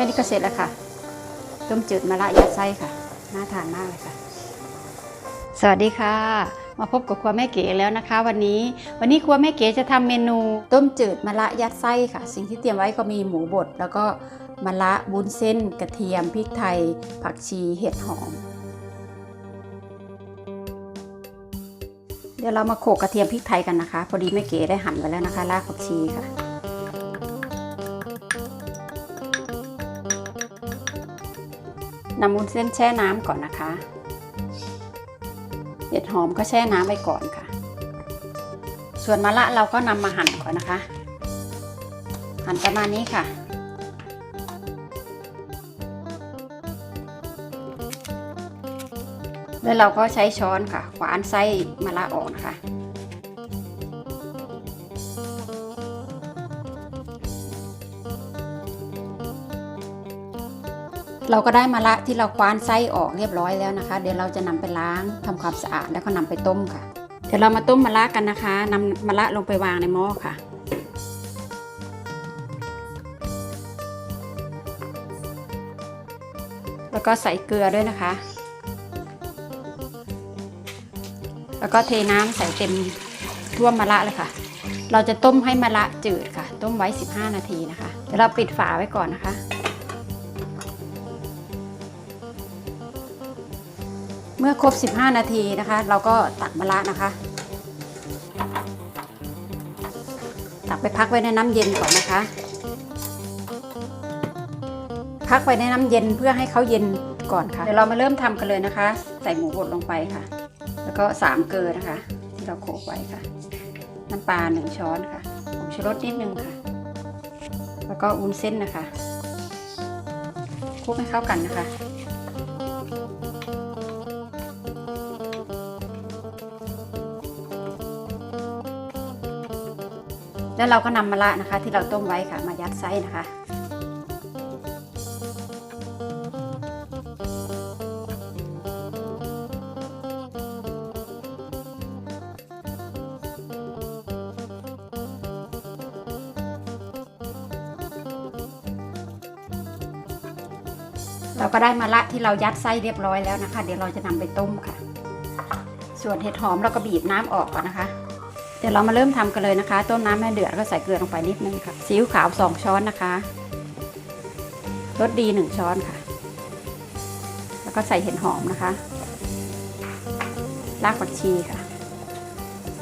ค่นี้ก็เสร็จแล้วค่ะ ต้มจืดมะระยัดไส้ค่ะ น่าทานมากเลยค่ะ สวัสดีค่ะ มาพบกับครัวแม่เก๋แล้วนะคะ วันนี้ วันนี้ครัวแม่เก๋จะทำเมนู ต้มจืดมะระยัดไส้ค่ะ สิ่งที่เตรียมไว้ก็มีหมูบด แล้วก็มะระบุ้นเส้น กระเทียม พริกไทย ผักชี เห็ดหอม เดี๋ยวเรามาโขลกกระเทียมพริกไทยกันนะคะ พอดีแม่เก๋ได้หั่นไว้แล้วนะคะ รากผักชีค่ะ นำวุ้นเส้นแช่น้ำก่อนนะคะ เห็ดหอมก็แช่น้ำไว้ก่อนค่ะ ส่วนมะระเราก็นำมาหั่นก่อนนะคะ หั่นประมาณนี้ค่ะแล้วเราก็ใช้ช้อนค่ะขวานไส้มะระออกนะคะ เราก็ได้มะระที่เราคว้านไส้ออกเรียบร้อยแล้วนะคะ เดี๋ยวเราจะนำไปล้างทำความสะอาดแล้วก็นำไปต้มค่ะ เดี๋ยวเรามาต้มมะระกันนะคะนำมะระลงไปวางในหม้อค่ะแล้วก็ใส่เกลือด้วยนะคะ แล้วก็เทน้ำใส่เต็มท่วมมะระเลยค่ะ เราจะต้มให้มะระจืดค่ะ ต้มไว้ 15 นาทีนะคะ เดี๋ยวเราปิดฝาไว้ก่อนนะคะ เมื่อครบ 15 นาทีนะคะ เราก็ตักมะระนะคะ ตักไปพักไว้ในน้ำเย็นก่อนนะคะ พักไว้ในน้ำเย็นเพื่อให้เขาเย็นก่อนค่ะ เดี๋ยวเรามาเริ่มทำกันเลยนะคะ ใส่หมูบดลงไปค่ะ แล้วก็สามเกลือนะคะ ที่เราโขลกไว้ค่ะ น้ำปลาหนึ่งช้อนค่ะผงชูรสนิดนึงค่ะ แล้วก็วุ้นเส้นนะคะคลุกให้เข้ากันนะคะ แล้วเราก็นำมะระนะคะ ที่เราต้มไว้ค่ะ มายัดไส้นะคะเราก็ได้มะระที่เรายัดไส้เรียบร้อยแล้วนะคะ เดี๋ยวเราจะนำไปต้มค่ะ ส่วนเห็ดหอมเราก็บีบน้ำออกก่อนนะคะ เดี๋ยวเรามาเริ่มทำกันเลยนะคะ ต้มน้ำให้เดือดก็ใส่เกลือลงไปนิดนึงค่ะซีอิ๊วขาว 2 ช้อนนะคะรสดี 1 ช้อนค่ะ แล้วก็ใส่เห็ดหอมนะคะ รากผักชีค่ะ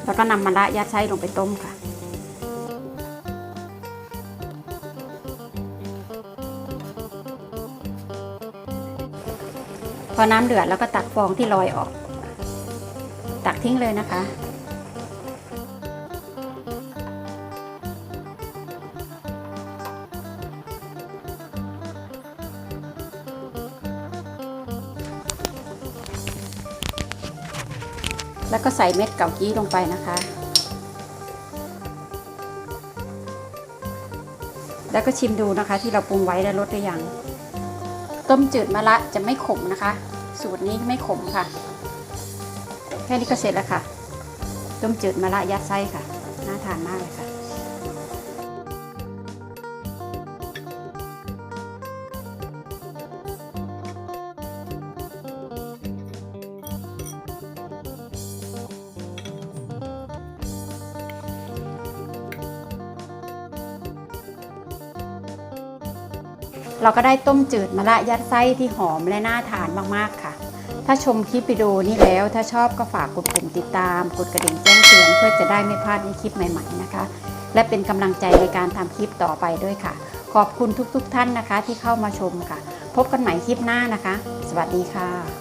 แล้วก็นำมะระยัดไส้ลงไปต้มค่ะพอน้ำเดือดแล้วก็ตักฟองที่ลอยออก ตักทิ้งเลยนะคะ แล้วก็ใส่เม็ดเกากี้ลงไปนะคะ แล้วก็ชิมดูนะคะที่เราปรุงไว้แล้วรสหรือยัง ต้มจืดมะระจะไม่ขมนะคะ สูตรนี้ไม่ขมค่ะ แค่นี้ก็เสร็จแล้วค่ะ ต้มจืดมะระยัดไส้ค่ะ น่าทานมากเลยค่ะ เราก็ได้ต้มจืดมะระยัดไส้ที่หอมและน่าทานมากๆค่ะ ถ้าชมคลิปวิดีโอนี้แล้วถ้าชอบก็ฝากกดปุ่มติดตาม กดกระดิ่งแจ้งเตือนเพื่อจะได้ไม่พลาดในคลิปใหม่ๆนะคะ และเป็นกำลังใจในการทำคลิปต่อไปด้วยค่ะ ขอบคุณทุกๆทท่านนะคะที่เข้ามาชมค่ะ พบกันใหม่คลิปหน้านะคะ สวัสดีค่ะ